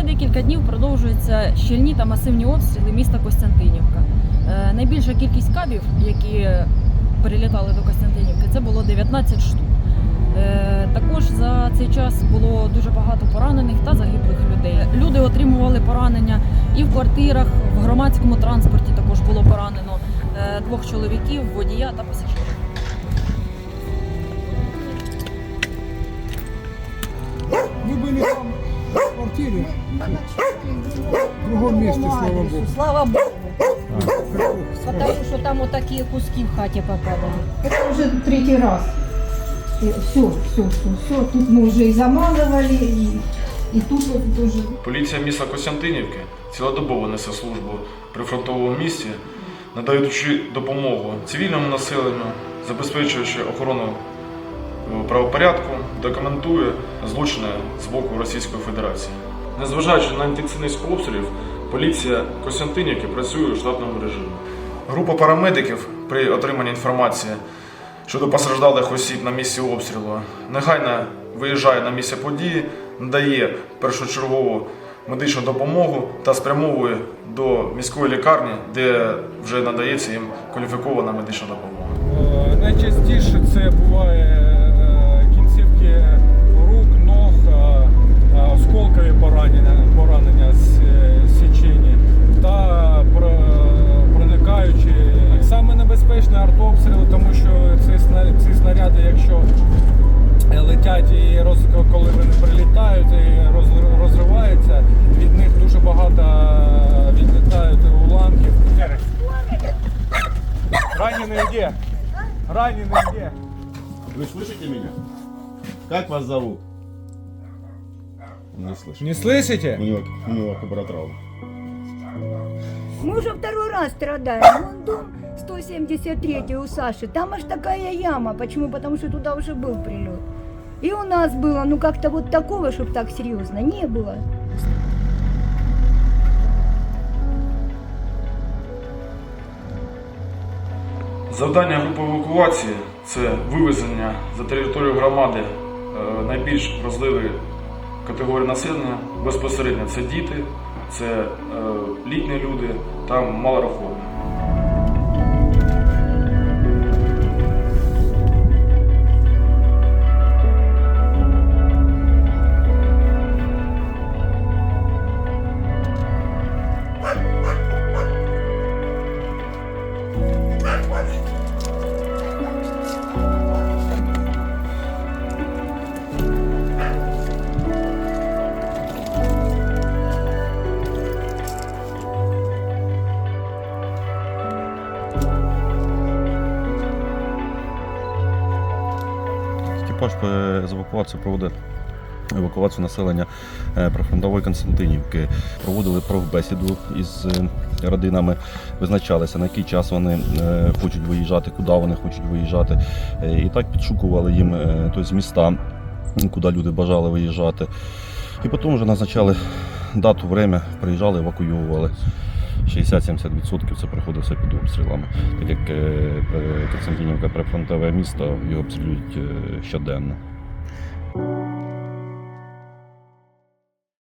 Вже декілька днів продовжуються щільні та масивні обстріли міста Костянтинівка. Е, Найбільша кількість кабів, які прилітали до Костянтинівки, це було 19 штук. Е, Також за цей час було дуже багато поранених та загиблих людей. Люди отримували поранення і в квартирах, в громадському транспорті також було поранено е, двох чоловіків, водія та пасажирів. 4. В місці, слава Богу. Слава Богу. Потому что там отакі куски в хаті попадали. Це вже третій раз. Э, все, все, все, все. Тут ми вже і замазывали, і и тут дуже. Поліція міста Костянтинівки цілодобово несе службу при фронтовому місті, надаючи допомогу цивільному населенню, забезпечуючи охорону е, правопорядку, документує злочини з боку Російської Федерації. Незважаючи на інтенсивність обстрілів, поліція Костянтинівки працює у штатному режимі. Група парамедиків при отриманні інформації щодо постраждалих осіб на місці обстрілу негайно виїжджає на місце події, надає першочергову медичну допомогу та спрямовує до міської лікарні, де вже надається їм кваліфікована медична допомога. Е, Найчастіше це буває Саме небезпечні артобстріли, тому що ці, сна- ці снаряди, якщо е, летять і роз, коли вони прилітають і роз, розриваються, від них дуже багато е, відлітають уламків. Ранений де? Раненый где? Вы слышите меня? Как вас зовут? Не слышу. Не слышите? У него, у него кабаротравма. Мы уже второй раз страдаем. Вон дом 173 у Саши. Там аж такая яма. Почему? Потому что туда уже был прилет. И у нас было, ну как-то вот такого, чтобы так серьезно, не было. Завдання групи евакуації це вивезення за територію громади е, найбільш вразливої категорії населення. Безпосередньо це діти, це е, літні люди та малораховані. Екіпаж е, з евакуації проводить евакуацію населення е, прифронтової Константинівки. Проводили профбесіду із е, родинами, визначалися, на який час вони хочуть виїжджати, куди вони хочуть виїжджати. І так підшукували їм тобто, міста, куди люди бажали виїжджати. І потім вже назначали дату, время, приїжджали, евакуювали. 60-70% це приходилося під обстрілами, так як е, е, Константинівка прифронтове місто, його обстрілюють е, щоденно.